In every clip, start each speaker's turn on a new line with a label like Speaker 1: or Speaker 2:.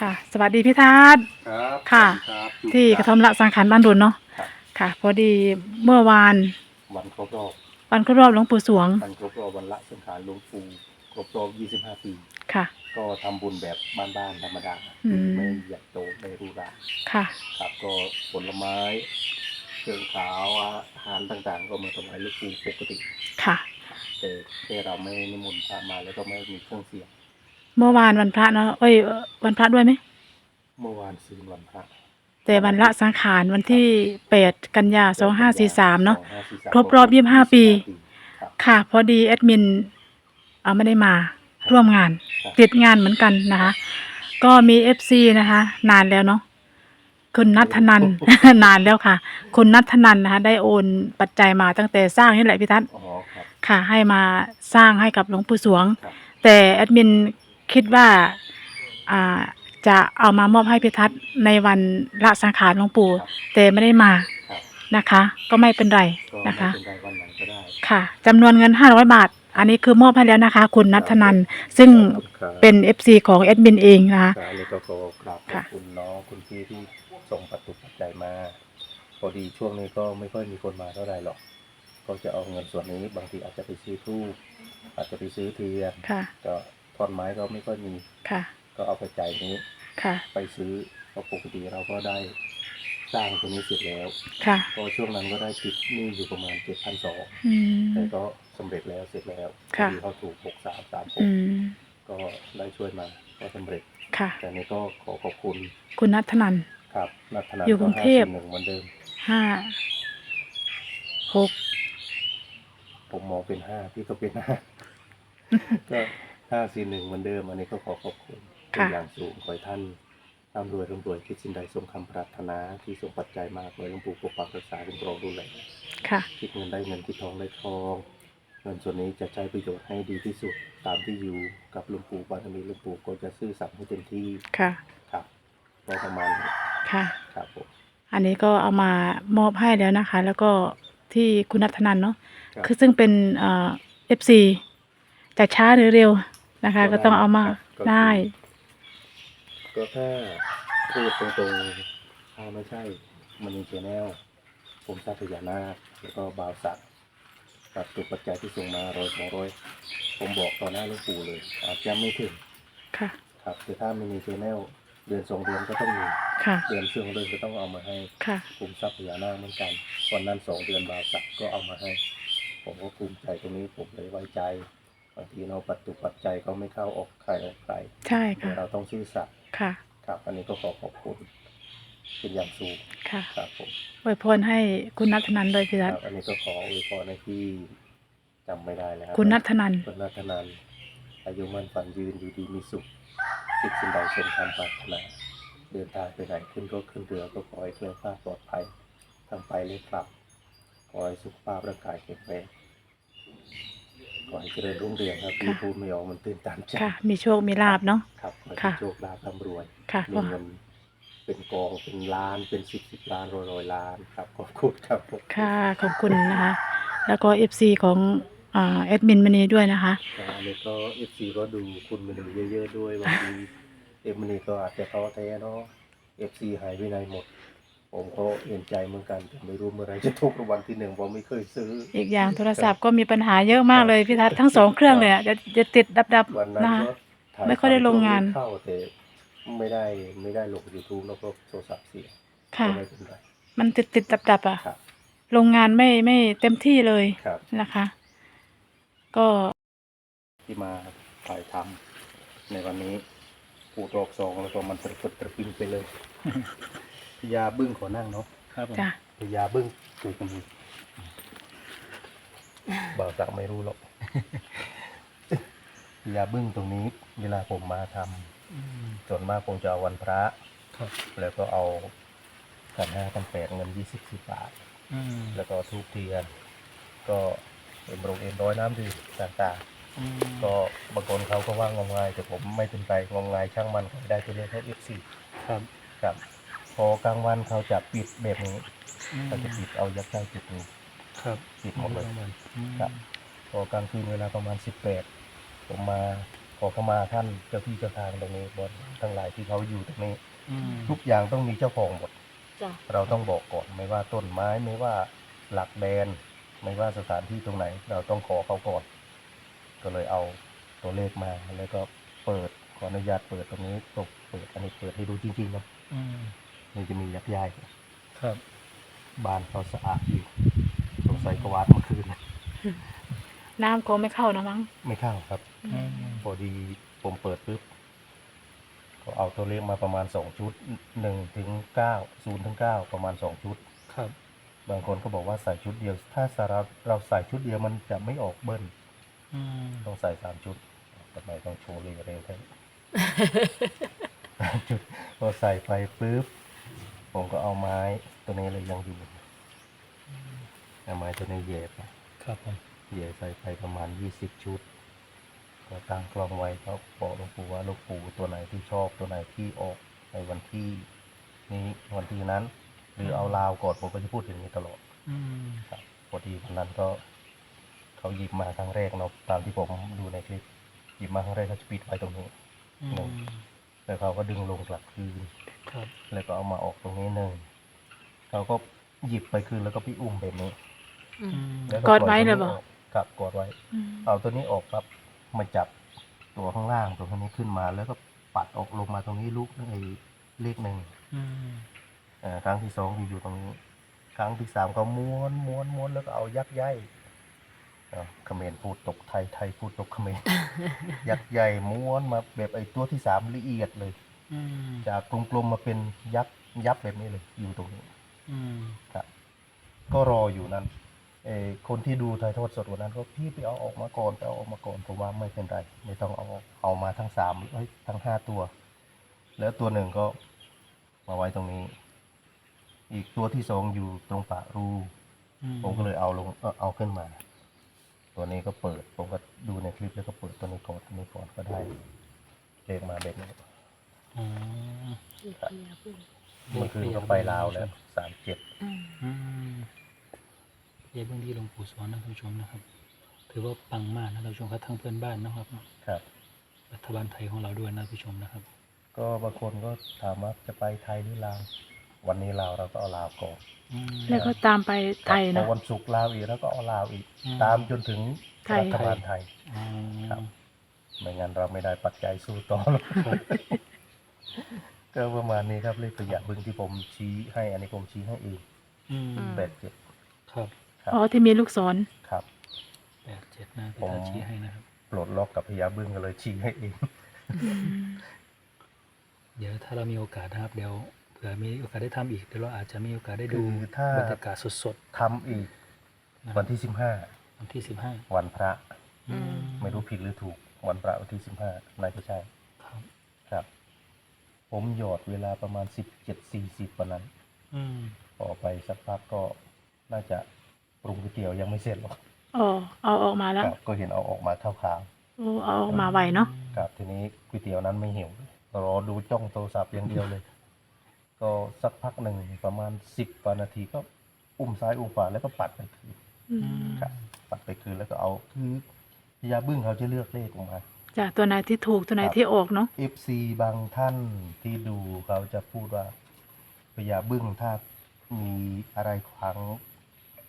Speaker 1: ค่ะ สวัสดีพี่ทัศน์
Speaker 2: ครับ
Speaker 1: ค่ะ
Speaker 2: ครับ
Speaker 1: ที่กระทอมละสังขารบ้านรุนเนาะ
Speaker 2: ครับ
Speaker 1: ค่ะ พอดีเมื่อวาน
Speaker 2: วันครบรอบ
Speaker 1: วันครบรอบหลวงปู่สวง
Speaker 2: วันครบรอบวันละสังขารหลวงปู่ครบรอบ25 ปี
Speaker 1: ค่ะ
Speaker 2: ก็ทำบุญแบบบ้านๆธรรมดา
Speaker 1: อืม
Speaker 2: ไม่ใหญ่โตไม่หรูหรา
Speaker 1: ค่ะ
Speaker 2: ครับก็ผลไม้เครื่องขาวอาหารต่างๆ ก็มาถวายหลวงปู่ปกติ
Speaker 1: ค่ะ
Speaker 2: แต่แค่เราไม่นิมนต์พระมาแล้วก็ไม่มีเครื่องเสียง
Speaker 1: เมื่อวานวันพระเนาะเอ้ยเอ่อวันพระด้วยไหม
Speaker 2: เมื่อวานซืนวันพระ
Speaker 1: แต่วันละสังขารวันที่แปดกันยาสองห้าสี่สามเนาะ
Speaker 2: 2543
Speaker 1: ครบรอบ25ปี
Speaker 2: ครับ
Speaker 1: ค่ะ พอดีแอดมินเอาไม่ได้มาร่วมงาน
Speaker 2: ครับ
Speaker 1: ติดงานเหมือนกันนะคะ ก็มีเอฟซีนะคะ นานแล้วเนาะคุณนัทนัน นานแล้วค่ะ คุณนัทนันนะคะ ได้โอนปัจจัยมาตั้งแต่สร้างนี่แหละพี่ทัศน์
Speaker 2: อ๋อครับ
Speaker 1: ค่ะ ให้มาสร้างให้กับหลวงปู่สวง
Speaker 2: ครับ
Speaker 1: แต่แอดมิน คิดว่าอ่าจะเอามามอบให้พิทัศน์ในวันละสังขารหลวงปู่
Speaker 2: ครับ
Speaker 1: แต่ไม่ได้มา
Speaker 2: ครับ
Speaker 1: นะคะ ก็ไม่เป็นไร
Speaker 2: ก็
Speaker 1: นะ
Speaker 2: ไม่
Speaker 1: คะ
Speaker 2: เป็นไรวันไหนก็ได้
Speaker 1: ค่ะจำนวนเงิน500บาท อันนี้คือมอบให้แล้วนะคะ คุณนัทนันซึ่ง
Speaker 2: ครับ
Speaker 1: เป็น FC ของแอดมินเองนะคะ
Speaker 2: ครับแล้วก็ขอกราบขอบ
Speaker 1: ค่ะ
Speaker 2: คุณน้องคุณพี่ที่ส่งปัจจุปัจจัยมา พอดีช่วงนี้ก็ไม่ค่อยมีคนมาเท่าไหร่หรอก ก็จะเอาเงินส่วนนี้บางทีอาจจะไปซื้อทูบอาจจะไปซื้อเทียน
Speaker 1: ค่ะ
Speaker 2: ก็ ท่อนไม้ก็ไม่ค่อยมี
Speaker 1: ค่ะ
Speaker 2: ก็เอาไปจ่ายนี้
Speaker 1: ค่ะ
Speaker 2: ไปซื้อเพราะปกติเราก็ได้สร้างตรงนี้เสร็จแล้ว
Speaker 1: ค่ะ
Speaker 2: ก็ช่วงนั้นก็ได้ติดหนี้อยู่ประมาณเจ็ดพันสอง
Speaker 1: อืม
Speaker 2: แต่ก็สำเร็จแล้วเสร็จแล้ว
Speaker 1: ค่ะ
Speaker 2: พอดีเขาถูกหกสามสามห
Speaker 1: อื
Speaker 2: ก
Speaker 1: ม
Speaker 2: ก็ได้ช่วยมาก็สำเร็จ
Speaker 1: ค่ะ
Speaker 2: แต่นี้ก็ขอขอบคุณ
Speaker 1: คุณนัทนัน
Speaker 2: ครับนัทนัน
Speaker 1: อยู่กรุงเทพ
Speaker 2: หนึ่งเหมือนเดิม
Speaker 1: ห้าหก
Speaker 2: ผมมองเป็นห้าพี่ก็เป็นห้าก็ ห้าสี่หนึ่งเหมือนเดิม อันนี้ก็ขอขอบคุณเป็นอย่างสูงขอให้ท่านร่ำรวยร่ำรวยคิดสิ่งใดสมคำปรารถนาที่ส่งปัจจัยมาขอให้หลวงปู่ปกปักรักษาคุ้มครองดูแล
Speaker 1: ค่ะ
Speaker 2: คิดเงินได้เงินคิดทองได้ทองเงินส่วนนี้จะใช้ประโยชน์ให้ดีที่สุดตามที่อยู่กับหลวงปู่บารมีหลวงปู่ก็จะซื่อสัตย์ให้เต็มที่
Speaker 1: ค่ะ ครับ
Speaker 2: ก็ประมาณนี้
Speaker 1: ค่ะ
Speaker 2: ครับผม
Speaker 1: อันนี้ก็เอามามอบให้แล้วนะคะ แล้วก็ที่คุณนัทนันเนาะ
Speaker 2: รับ
Speaker 1: คือซึ่งเป็นเอ่อฟซีจะช้าหรือเร็ว นะคะ
Speaker 2: ก็
Speaker 1: ก็ต้องเอามา
Speaker 2: ครับก็คือ
Speaker 1: ได้
Speaker 2: ก็ถ้าพูดตรงๆถ้าไม่ใช่มันมีแนลผมทราบพญานาคแล้วก็บาวสักตัดตุกปัจจัยที่ส่งมาร้อยสองร้อยผมบอกต่อหน้าหลวงปู่เลย อาจจะไม่ถึง
Speaker 1: ค่ะ
Speaker 2: ครับแต่ถ้าไม่มีแนลเดือนสองเดือนก็ต้องมี
Speaker 1: ค่ะ
Speaker 2: เดือนซึ่งเดือนก็ต้องเอามาให้
Speaker 1: ค่ะ
Speaker 2: ภูมิทรัพย์พญานาคเหมือนกันวันนั้นสองเดือนบาวสักก็เอามาให้ ผมก็ภูมิใจตรงนี้ผมเลยไว้ใจบางทีเราปัจจุปัจจัยเขาไม่เข้าออกใครออกใคร
Speaker 1: ใช่
Speaker 2: แต่
Speaker 1: ค่ะ
Speaker 2: เราต้องซื่อสัตย์
Speaker 1: ค่ะ
Speaker 2: ครับอันนี้ก็ขอขอบคุณเป็นอย่างสูง
Speaker 1: ค่ะ
Speaker 2: ครับผม
Speaker 1: อวยพรให้คุณนัทนันโดวยพี่
Speaker 2: ค
Speaker 1: รั
Speaker 2: รั
Speaker 1: ต
Speaker 2: บอันนี้ก็ขออวยพรให้พี่จำไม่ได้แล้ว
Speaker 1: คุณนัทนัน
Speaker 2: คุณนัทนันอายุมั่นฝันยืนอยู่ดีมีสุขคิดสิ่งใดสมคำปรารถนาเดินทางไปไหนขึ้นก็ขึ้นเรือก็ขอให้เคลื่อนคลาดปลอดภัยทั้งไปและกลับขอให้สุขภาพร่างกายแข็งแรง ขอให้เจริญรุ่งเรืองครับพี่
Speaker 1: ค่ะ
Speaker 2: พูดไม่ออกมันตื่นตันใจ
Speaker 1: ค่ะ มีโชค มีลาบเนาะ
Speaker 2: ครับขอให้
Speaker 1: ค่ะ
Speaker 2: โชคลาภร่ำรวย
Speaker 1: ค่ะ
Speaker 2: มีเงินเป็นกองเป็นล้านเป็นสิบสิบล้านร้อยร้อยล้านครับขอบคุณครับผม
Speaker 1: ค่ะขอบคุณนะคะ แล้วก็เอฟซีของอ่าแอดมินมันนี้ด้วยนะคะ
Speaker 2: อันนี้ก็เอฟซีก็ดูคุณมาดูเยอะๆด้วยบางทีเอฟมันนี่ก็อาจจะท้อแท้เนาะเอฟซีหายไปไหนหมด ผมก็เห็นใจเหมือนกันแต่ไม่รู้เมื่อไหรจะถูกรางวัลที่หนึ่งผมไม่เคยซื้อ
Speaker 1: อีกอย่างโทรศัพท์ก็มีปัญหาเยอะมากเลยพี่ทัศน์ทั้งสองเครื่องเลยอะจะจะติดดับดับ
Speaker 2: วันนั้น
Speaker 1: นะคะ
Speaker 2: ก็ถ่าย
Speaker 1: ไม่ค่อยได้ลงงาน
Speaker 2: เข้าแต่ไม่ได้ไม่ได้ลงยูทูบแล้วก็โทรศัพท์เสีย
Speaker 1: ค่ะ
Speaker 2: ก็ไม่เป็นไร
Speaker 1: มันติดติดดับดับอะ
Speaker 2: ครับ
Speaker 1: โรงงานไม่ไม่เต็มที่เลย
Speaker 2: ครับ
Speaker 1: นะคะ ก็
Speaker 2: ที่มาถ่ายทำในวันนี้ ปูดอกสองแล้วก็มันตระเพิดตระปิงไปเลย พญาบึ้งขอนั่งเนาะ
Speaker 3: ครับผม
Speaker 1: จ้ะ
Speaker 2: พญาบึ้งปลูกมือบ่าวสักไม่รู้หรอกพญาบึ้งตรงนี้ เวลาผมมาทำ
Speaker 3: อืม
Speaker 2: ส่วนมากผมจะเอาวันพระ
Speaker 3: ครับ
Speaker 2: แล้วก็เอาขันห้าขันแปดเงินยี่สิบสิบบาท
Speaker 3: อืม
Speaker 2: แล้วก็ทูบเทียน ก็เอ็มโรงเอ็มร้อยน้ำดื่มต่างๆ
Speaker 3: อืม
Speaker 2: ก็บางคนเขาก็ว่างมงายแต่ผมไม่เป็นไรงมงายช่างมันเขาได้ตัวเลขแค่เอฟซี
Speaker 3: ครับ
Speaker 2: ครับ พอกลางวันเขาจะปิดแบบนี้
Speaker 3: อืม
Speaker 2: เขาจะปิดเอายักษ์ได้จุดนี้
Speaker 3: ครับ
Speaker 2: ปิดหมดเลย
Speaker 3: อืม
Speaker 2: ครับพอกลางคืนเวลาประมาณสิบแปดผมมาขอเข้ามาท่านเจ้าที่เจ้าทางตรงนี้บนทั้งหลายที่เขาอยู่ตรงนี้
Speaker 3: อืม
Speaker 2: ทุกอย่างต้องมีเจ้าของหมด
Speaker 1: จ้ะ
Speaker 2: เราต้องบอกก่อนไม่ว่าต้นไม้ไม่ว่าหลักแดน ไม่ว่าสถานที่ตรงไหน เราต้องขอเขาก่อน ก็เลยเอาตัวเลขมาแล้วก็เปิดขออนุญาตเปิดตรงนี้ตกเปิดอันนี้เปิดให้ดูจริงๆนะ
Speaker 3: อื ม
Speaker 2: นี่จะมียักษ์ใหญ่
Speaker 3: ครับ
Speaker 2: บ้านเขาสะอาดอยู่สงสัยกวาดเมื่อคืนนะ
Speaker 1: น้ำคงไม่เข้านะมั้ง
Speaker 2: ไม่เข้าครับ
Speaker 3: อืม
Speaker 2: พอดีผมเปิดปุ๊บก็เอาตัวเลขมาประมาณสองชุดหนึ่งถึงเก้าศูนย์ถึงเก้าประมาณสองชุด
Speaker 3: ครับ
Speaker 2: บางคนก็บอกว่าใส่ชุดเดียว ถ้าสาระเราใส่ชุดเดียวมันจะไม่ออกเบิ้ล
Speaker 3: อืม
Speaker 2: ต้องใส่สามชุดทำไมต้องโชว์เร็วเร็วแท้สามชุดพอใส่ไปปุ๊บ ผมก็เอาไม้ตัวนี้เลยยังอยู่เอาไม้ตัวนี้เหยียบ
Speaker 3: ครับผม
Speaker 2: เหยียบใส่ไปประมาณยี่สิบชุด ก็ตั้งกล้องไว้เขาบอกหลวงปู่ว่าหลวงปู่ตัวไหนที่ชอบตัวไหนที่ออกในวันที่นี้วันที่นั้น หรือเอาลาวก่อนผมก็จะพูดอย่างนี้ตลอด
Speaker 3: อืม
Speaker 2: ครับพอดีวันนั้นก็ เขาหยิบมาครั้งแรกเนาะตามที่ผมดูในคลิปหยิบมาครั้งแรกเขาจะปิดไว้ตรงนี้
Speaker 3: อื
Speaker 2: หนึ่ง
Speaker 3: ม
Speaker 2: แล้วเขาก็ดึงลงกลับคืน
Speaker 3: ครับ
Speaker 2: แล้วก็เอามาออกตรงนี้หนึ่งเขาก็หยิบไปคืนแล้วก็พี่อุ้มแบบนี้
Speaker 3: อืม
Speaker 2: แล้ว
Speaker 1: กอดไว้เลย
Speaker 2: ป
Speaker 1: บ
Speaker 2: อ
Speaker 1: อก
Speaker 2: ตัวนี้กครับกอดไว้
Speaker 1: อืม
Speaker 2: เอาตัวนี้ออกครับมาจับตัวข้างล่างตัวข้างนี้ขึ้นมา แล้วก็ปัดออกลงมาตรงนี้ลูกนึงไอ้เลขหนึ่ง
Speaker 3: อืม
Speaker 2: เอ่อครั้งที่สองอยู่อยู่ตรงนี้ครั้งที่สามก็ม้วนม้วนม้วนแล้วก็เอายักษ์ใหญ่เอ้าเขมรพูดตกไทยไทยพูดตกเขมร ยักษ์ใหญ่ม้วนมาแบบไอ้ตัวที่สามละเอียดเลย
Speaker 3: อืม
Speaker 2: จากกลมๆมาเป็นยักษ์ยับแบบนี้เลยอยู่ตรงนี้
Speaker 3: อืม
Speaker 2: ครับ ก็รออยู่นั้นเออคนที่ดูถ่ายทอดสดวันนั้นก็พี่ไปเอาออกมาก่อนไปเอาออกมาก่อนผมว่าไม่เป็นไร ไม่ต้องเอาออกเอามาทั้งสามเอ้ยทั้งห้าตัว แล้วตัวหนึ่งก็มาไว้ตรงนี้ อีกตัวที่สองอยู่ตรงปากรู
Speaker 3: อืม
Speaker 2: ผมก็เลยเอาลงเอ่อเอาขึ้นมา ตัวนี้ก็เปิด ผมก็ดูในคลิปแล้วก็เปิดตัวนี้ก่อนตัวนี้ก่อนก็ได้เลขมาแบบนี้
Speaker 3: อ๋อ
Speaker 2: เมื่อคืนก็ไปลาวแล้วสามเจ็ด
Speaker 3: อืมเรียกเบื้องที่หลวงปู่สอนนะท่านผู้ชมนะครับ ถือว่าปังมากนะท่านผู้ชมครับทั้งเพื่อนบ้านนะครับ
Speaker 2: ครับ
Speaker 3: รัฐบาลไทยของเราด้วยนะท่านผู้ชมนะครับ
Speaker 2: ก็บางคนก็ถามว่าจะไปไทยหรือลาววันนี้ลาวเราก็เอาลาวก่อน
Speaker 3: อืม
Speaker 1: แล้วก็ตามไปไทย
Speaker 2: พอ
Speaker 1: เนาะ
Speaker 2: วันศุกร์ลาวอีกแล้วก็เอาลาวอีก
Speaker 3: อืม
Speaker 2: ตามจนถึง
Speaker 1: ไทย
Speaker 2: รัฐบาลไทย
Speaker 3: อ๋อ
Speaker 2: ครับ ไม่งั้นเราไม่ได้ปัจจัยสู้ต่อหรอก ก็ประมาณนี้ครับเลขตัวอย่างบึงที่ผมชี้ให้อันนี้ผมชี้ให้เอง
Speaker 3: อืม
Speaker 2: แปดเจ็ด
Speaker 3: ครับ
Speaker 2: ครับ
Speaker 1: อ๋อที่มีลูกศร
Speaker 2: ครับ
Speaker 3: แปดเจ็ดนะที่
Speaker 2: ผม
Speaker 3: ตาชี้ให้นะครับ
Speaker 2: ปลดล็อกกับพญาบึ้งก็เลยชี้ให้เอง
Speaker 3: เดี๋ยวถ้าเรามีโอกาสนะครับ เดี๋ยวเผื่อมีโอกาสได้ทำอีกเดี๋ยวเราอาจจะมีโอกาสได้ดู
Speaker 2: คือถ้า
Speaker 3: บรรยากาศสด
Speaker 2: ทำอีก
Speaker 3: ๆนะค
Speaker 2: วั
Speaker 3: รับ
Speaker 2: นที่สิบห้า
Speaker 3: วันที่สิบห้า
Speaker 2: วันพระ
Speaker 3: อืม
Speaker 2: ไม่รู้ผิดหรือถูกวันพระวันที่สิบห้าน่าจะใช่
Speaker 3: ครับ
Speaker 2: ครับ ผมหยอดเวลาประมาณสิบเจ็ดสี่สิบวันนั้น
Speaker 3: อืม
Speaker 2: พอไปสักพักก็น่าจะปรุงก๋วยเตี๋ยวยังไม่เสร็จหรอก
Speaker 1: อ๋อเอาออกมาแล้ว
Speaker 2: ครับก็เห็นเอาออกมาขาว
Speaker 1: โอ้เอาออกมาไวเนาะ
Speaker 2: ๆครับทีนี้ก๋วยเตี๋ยวนั้นไม่หิวรอดูจ้องโทรศัพท์อย่างเดียวเลย ก็สักพักหนึ่งประมาณสิบกว่านาทีก็อุ้มซ้ายอุ้มขวาแล้วก็ปัดไปคืน
Speaker 1: อืม
Speaker 2: ครับ ปัดไปคืนแล้วก็เอาคือพญาบึ้งเขาจะเลือกเลขออกมา
Speaker 1: จ้ะตัวไหนที่ถูกตัวไหนที่ออกเนาะ
Speaker 2: FC บางท่านที่ดูเขาจะพูดว่าพญาบึ้งถ้ามีอะไรขวาง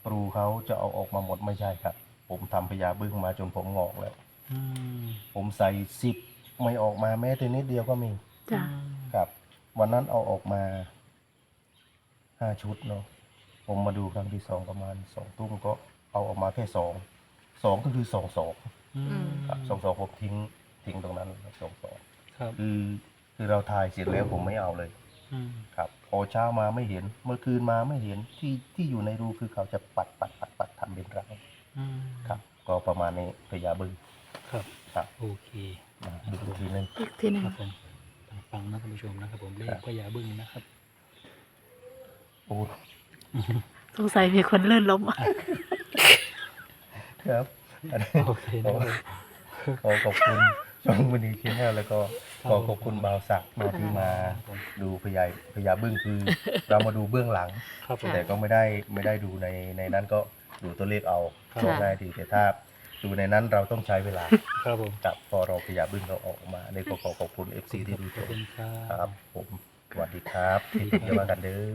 Speaker 2: ปรูเขาจะเอาออกมาหมดไม่ใช่ครับ ผมทำพญาบึ้งมาจนผมงอกแล้ว
Speaker 3: อืม
Speaker 2: ผมใส่สิบไม่ออกมาแม้แต่นิดเดียวก็มี
Speaker 1: จ้ะ
Speaker 2: ครับ วันนั้นเอาออกมาห้าชุดเนาะผมมาดูครั้งที่สองประมาณสองทุ่มก็เอาออกมาแค่สองสองก็คือสองสอง
Speaker 3: อืม
Speaker 2: ครับสองสองผมทิ้งทิ้งตรงนั้นสองสอง
Speaker 3: ครับ
Speaker 2: คือคือเราถ่ายเสร็จแล้วผมไม่เอาเลย
Speaker 3: อืม
Speaker 2: ครับพอเช้ามาไม่เห็น เมื่อคืนมาไม่เห็นที่ที่อยู่ในรูคือเขาจะปัดปัดปัดปัดทำเป็นรัง
Speaker 3: อืม
Speaker 2: ครับ ก็ประมาณนี้พญาบึ้ง
Speaker 3: ครับ
Speaker 2: ครับ
Speaker 3: โอเค
Speaker 2: มาดูอีกทีหนึง
Speaker 1: อีกทีหนึ่ง
Speaker 3: ครับผมฟังๆนะท่านผู้ชมนะครับ ผมเล
Speaker 2: ครั
Speaker 3: ข
Speaker 2: บ
Speaker 3: พญาบึ้งนะครับ
Speaker 2: โอ้
Speaker 1: สงสัยมีคนลื่นล้ม
Speaker 2: ครับอันนี้
Speaker 3: โอเคนะครับผม
Speaker 2: ขอขอบคุณช่องมณีเชนแนลแล้วก็ขอขอบคุณบ่าวศักดิ์มาที่มาดูพญาพญาบึ้งคือ เรามาดูเบื้องหลัง
Speaker 3: ครับผม
Speaker 2: แต่ก็ไม่ได้ไม่ได้ดูในในนั้นก็ดูตัวเลขเอา
Speaker 3: ครับ
Speaker 2: ก็ง่ายดีแต่ถ้าอยู่ในนั้นเราต้องใช้เวลา
Speaker 3: ครับผม
Speaker 2: กับพอเราขยับบึ้งเราออกมาในก็ขอขอบคุณ FC ที่ดู
Speaker 3: ข
Speaker 2: ช
Speaker 3: อบ
Speaker 2: ม
Speaker 3: คุณครั
Speaker 2: ครับ บผมสวัสดีครับที่ติดตามกันเด้อ